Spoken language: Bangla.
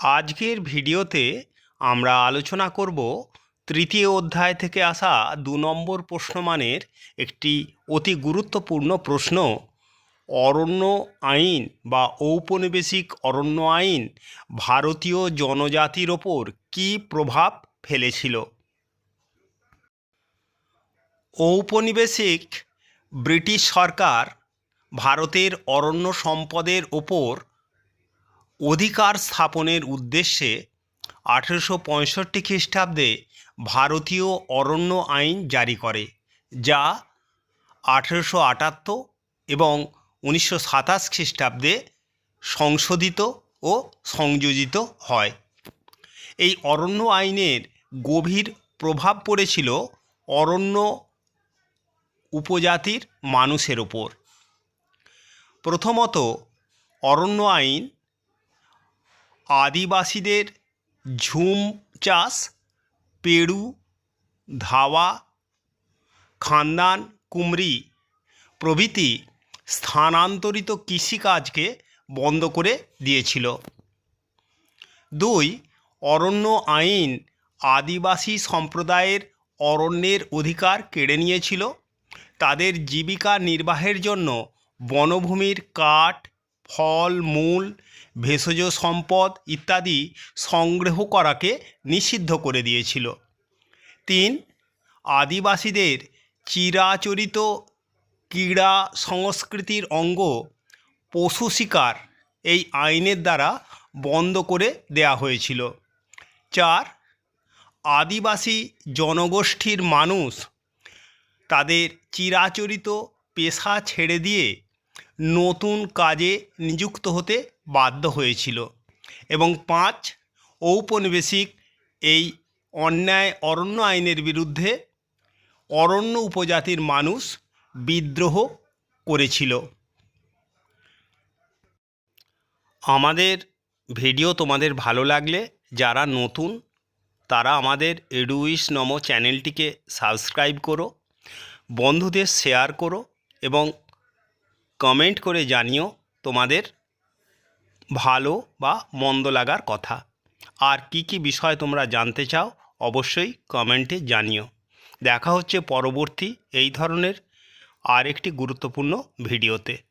আজকের ভিডিওতে আমরা আলোচনা করব তৃতীয় অধ্যায় থেকে আসা দু নম্বর প্রশ্নমানের একটি অতি গুরুত্বপূর্ণ প্রশ্ন। অরণ্য আইন বা ঔপনিবেশিক অরণ্য আইন ভারতীয় জনজাতির ওপর কী প্রভাব ফেলেছিল? ঔপনিবেশিক ব্রিটিশ সরকার ভারতের অরণ্য সম্পদের ওপর অধিকার স্থাপনের উদ্দেশ্যে আঠেরোশো পঁয়ষট্টি খ্রিস্টাব্দে ভারতীয় অরণ্য আইন জারি করে, যা আঠেরোশো আটাত্তর এবং উনিশশো সাতাশ খ্রিস্টাব্দে সংশোধিত ও সংযোজিত হয়। এই অরণ্য আইনের গভীর প্রভাব পড়েছিল অরণ্য উপজাতির মানুষের ওপর প্রথমত, অরণ্য আইন আদিবাসীদের ঝুম চাষ পেড়ু ধাওয়া, খানদান কুমরি প্রভৃতি স্থানান্তরিত কৃষিকাজকে বন্ধ করে দিয়েছিল। দুই, অরণ্য আইন আদিবাসী সম্প্রদায়ের অরণ্যের অধিকার কেড়ে নিয়েছিল। তাদের জীবিকা নির্বাহের জন্য বনভূমির কাঠ ফল, মূল, ভেষজ সম্পদ ইত্যাদি সংগ্রহ করাকে নিষিদ্ধ করে দিয়েছিল। তিন, আদিবাসীদের চিরাচরিত ক্রীড়া সংস্কৃতির অঙ্গ পশু শিকার এই আইনের দ্বারা বন্ধ করে দেয়া হয়েছিল। চার, আদিবাসী জনগোষ্ঠীর মানুষ তাদের চিরাচরিত পেশা ছেড়ে দিয়ে নতুন কাজে নিযুক্ত হতে বাধ্য হয়েছিল। এবং পাঁচ, ঔপনিবেশিক এই অন্যায় অরণ্য আইনের বিরুদ্ধে অরণ্য উপজাতির মানুষ বিদ্রোহ করেছিল। আমাদের ভিডিও তোমাদের ভালো লাগলে যারা নতুন, তারা আমাদের এডুইস নম চ্যানেলটিকে সাবস্ক্রাইব করো, বন্ধুদের শেয়ার করো এবং কমেন্ট করে জানিও তোমাদের ভালো বা মন্দ লাগার কথা। আর কি কি বিষয় তোমরা জানতে চাও অবশ্যই কমেন্টে জানিও। দেখা হচ্ছে পরবর্তী এই ধরনের আরেকটি গুরুত্বপূর্ণ ভিডিওতে।